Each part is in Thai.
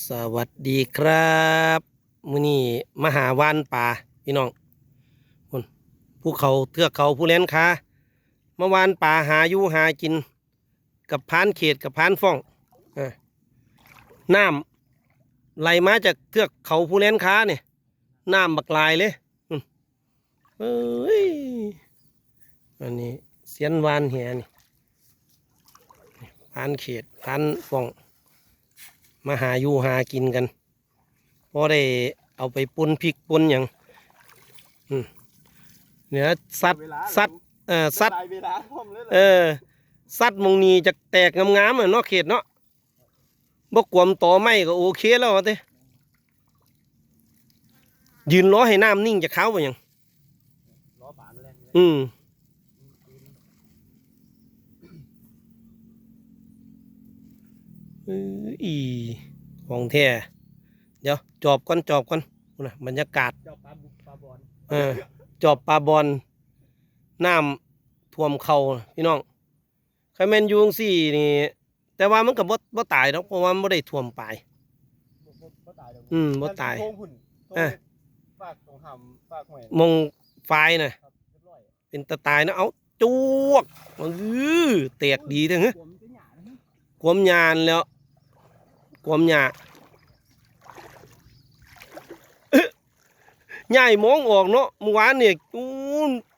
สวัสดีครับมื้อนี้มหาวานป่าพี่น้องบนภูเขาเทือกเขาผู้เล่นค้าเมื่อวานป่าหาอยู่หากิน กับพานเขตกับพานฟ่องอน้ำไหลมาจากเทือกเขาผู้เล่นค้าเนี่ยน้ำบักลายเลยเอ้ยอันนี้เสียนวานเหียนี่พานเขตพานฟ่อง มาหาอยู่หากินกันพอได้เอาไปปุนพริกปุนอย่างอืมเนี่ยสัตว์สัตว์เออสัตว์เวลาพร้อมเลยเออสัตว์หมองนี้จะแตกงามๆอะเนาะเขตเนาะบ่กวมต่อไม้ก็โอเคแล้วอะเต้ยืนรอให้น้ำนิ่งจะเข้าไปยังล้อป่านแรงอืม อ้ยอีของแท้เดี๋ยวจอบก่อนจอบก่อนพูดนะบรรยากาศเจ้าปลาบุกปลาบอลเออจอบปลาบอลน้ำท่วมเขาพี่น้องใครแมนอยูจั่งสี่นี่ แต่ว่ามันก็บ่บ่ตายดอกเพราะว่ามันบ่ได้ท่วมปลายก็ตายเดี๋ยวอืมบ่ตายโค้งหุ่นเอ้ยฝากตรงหำฝากหวยมองไฟน่ะครับเรียบร้อยเป็นตะตายนะเอาจวกอื้อแตกดีทั้งผมจะหยาดนะกวมยานแล้ว กวมหยาเอ๊ะใหญ่มองออกเนาะเมื่อวานเนี่ยอู้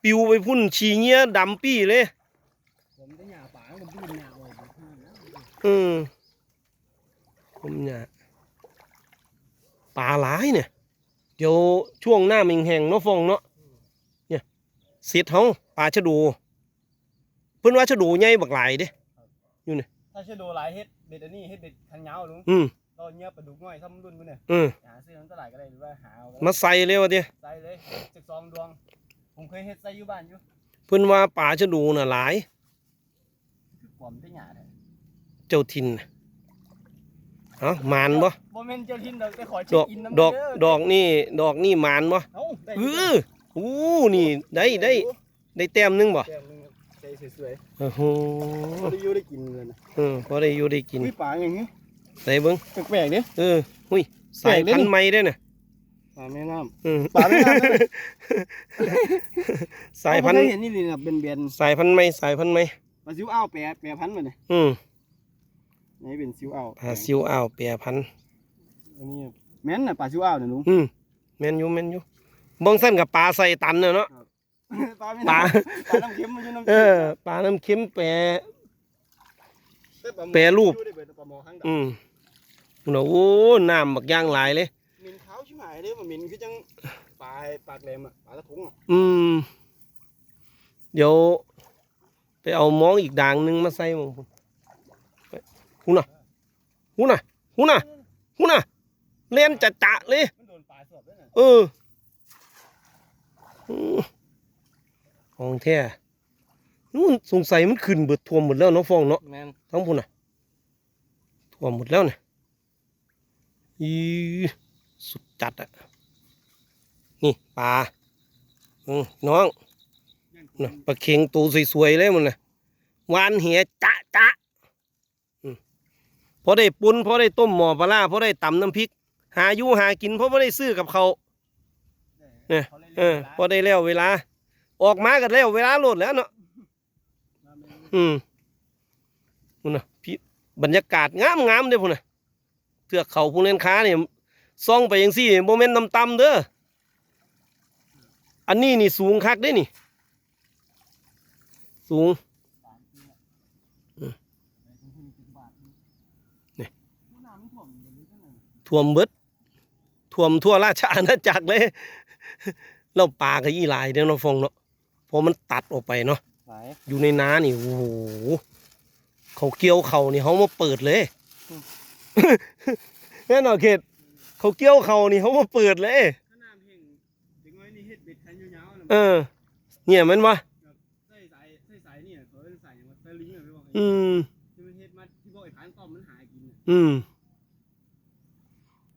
ปิวไปพุ่นฉีเงี้ยดำปี้เลยผมจะหยาป่าผมจะหยาไว้ผมห้ามนะอืมผมเนี่ยปลาหลายเนี่ย เดี๋ยวช่วงหน้ามิงแห้งเนาะฟองเนาะเนี่ยเสียดเฮาปลาชะดู เพิ่นว่าชะดูใหญ่บักหลายเด้ ถ้าเชโดหลายเฮ็ดเบ็ดอันนี้เฮ็ดเบ็ดคันยาวลุงอืมตอนเนี้ยปลาดุกน้อยซ้ำรุ่นพุ่นเนี่ยอืมหาซื้อน้ำตลาดก็ได้หรือว่าหาเอามาใส่เลยวะเด้ใส่เลยจากซองดวง ผมเคยเฮ็ดใส่อยู่บ้านอยู่เพิ่นว่าปลาชะดูน่ะหลายคือผมจะหยาดเจ้าถิ่นน่ะเอ้ามานบ่โมเมนต์เจ้าทินดอกแต่ขอดเช็คอก อินน้ำดอกเด้ดอกนี่ ดอกนี่มานบ่เอ้าได้เอออู้นี่ ได้ได้ ได้แต้มหนึงบ่แก้มหนึงใจ สวยโอ้โหๆพอได้อยู่ได้กินเลยนะเออพอได้อยู่ได้กินอุ้ยปลาอย่างงี้ใส่เบิ่งแปลกๆดิเออหุ้ยสายพันธุ์ใหม่เด้อน่ะปลาแม่น้อืมำปลาแม่น้ำเลย สายพันธุ์ผมเคเห็นนี่เลยนะเป็นเบียนสายพันธุ์ใหม่สายพันธุ์ใหม่ปลาซิวอ้าวแปรแปรพันธุ์มาเนี่ยอืมนี่เป็นซิวอ้าวปลาซิวอ่าวแปรพันธุ์อันนี้แม่นน่ะปลาซิวอ้าวเนี่ยลุงอืมแม่นอยู่แม่นอยู่เบิ่งเส้นกับปลาใส่ตันน่ะเนาะ ปลาไม่ปลา น้ำปลาน้ำเค็มมันอยู่น้ำเอเค็มอปลาน้ำเค็มแปร แต่ปลาหมอแปรรูป อยู่ได้เบิดปลาหมอข้างดำอืมน่ะโอ้น้ำบักย่างหลายเลยมินขาวชิบหายเลยมันมินคือจังปลาปากแหลมอะปลากระทงอะอืม เดี๋ยว ไปเอาหมองอีกด่างหนึงมาใส่หมึงหูน่ะหูน่ะหูน่ะหูน่ะเล่นจะจะๆเลย มันโดนปลาสอบด้วยน่ะเอออืม ของแท้นู่นสงสัยมันขึ้นเบิดท่วมหมดแล้วเนาะฟองเนาะแมนทั้งพุ่นน่ะท่วมหมดแล้วเนี่ยอีสุดจัดอะนี่ปลาอืมน้องน่ะปลาเค็งตัวสวยๆเลยมันน่ะหวานเหียจะจะอืมพอได้ปุนพอได้ต้มหม้อปลาร้าพอได้ตำน้ำพริก หาอยู่หากินเพราะพอได้ซื้อกับเขาวเนี่ยขาล่นเออพอได้แล้วเวลา ออกมากันแล้วเวลาโหลดแล้วเนาะอืมพุ่นน่ะพี่บรรยากาศงามงามๆเด้อพุ่นน่ะเทือกเขาภูเรนค้าเนี่ยซ่องไปยังซี่โมเมนต์ต่ำๆเด้ออันนี้นี่สูงคักเด้นี่ สูงอืมนี่น้ำมันท่วมอยู่นี่ก็นั่นท่วมเบิดท่วมทั่วราชอาณาจักรเลยแล้วปลาก็ยี่หลายเด้อเนาะฟองเนาะ เพอมันตัดออกไปเนาะหลายอยู่ในน้านี่โอ้โหเขาเกี่ยวเขานี่เขามาเปิดเลยอืมแน่นอนเขตเขาเกี่ยวเขานี่เขามาเปิดเลยถ้าน้ำแห้งเด็กน้อยนี่เฮ็ดเบ็ดคันยาวๆน่ะเออ เนี่ยแมันวะใส่สายใส่สายเนี่ยเขาเป็นสายอย่างว่าสลิงอะไปบอกอืมที่มันเฮ็ดมาที่บอกไอ้ผานต้อมมันหากินน่ะอืม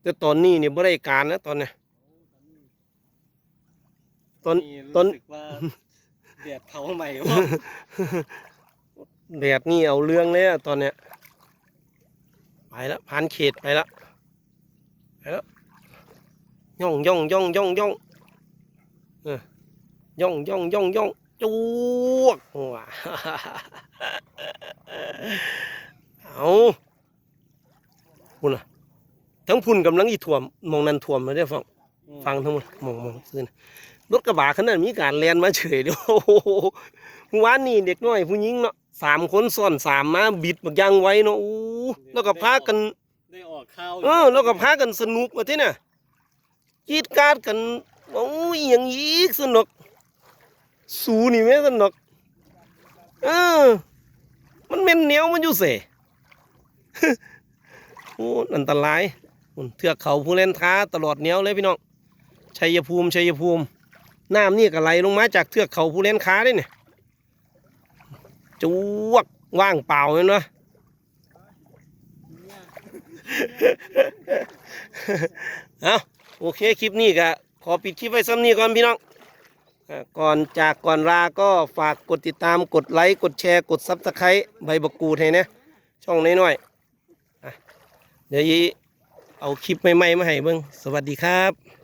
แต่ตอนนี้เนี่ยบ่ได้การนะตอนเนี้ยตอนตอนรู้สึกว่า แดดเผาใหม่ว่าแดดนี่เอาเรื่องเลยอะตอนเนี้ยไปแล้วผ่านเขตไปแล้วแล้วย่องย่องย่องย่องย่องเออย่องย่องย่องย่องจวกว้าเอาพุ่นอะทั้งพุ่นกำลังอีถ่วมมองนันถ่วมมาได้ฟัง ฟังทั้งหมดมองมองซื้อนะรถกระบะขนาดมีการแลนมาเฉยเดียวโอ้โหวานนี่เด็กน้อยผู้หญิงเนาะสามคนซ้อนสามมาบิดบักยางไว้เนาะอู้แล้วก็พากันได้ออกข้าวเออแล้วก็พากันสนุกมาที่น่ะกีดกราดกันโอ้ยอย่างอีกสนุกสูนี่แม่สนุกเออ มันเป็นเหนียวมันอยู่เสโอ้อันตรายอุ่นเทือกเขาผู้เล่นท้าตลอดเหนียวเลยพี่น้อง ชัยภูมิชัยภูมิ น้ำนี่ก็ไหลลงมาจากเทือกเขาผู้เลนค้าได้เนี่ยจวกว่างเปล่าเลยเนาะเอาโอเคคลิปนี้ก็ขอปิดคลิปไว้ซ้ำนี้ก่อนพี่น้องก่อนจากก่อนลาก็ฝากกดติดตามกดไลค์กดแชร์กดซับสไครต์ใบบกกูดให้นะช่องน้อยๆอะเดี๋ยวยีเอาคลิปใหม่ๆมาให้เบิ่งสวัสดีครับ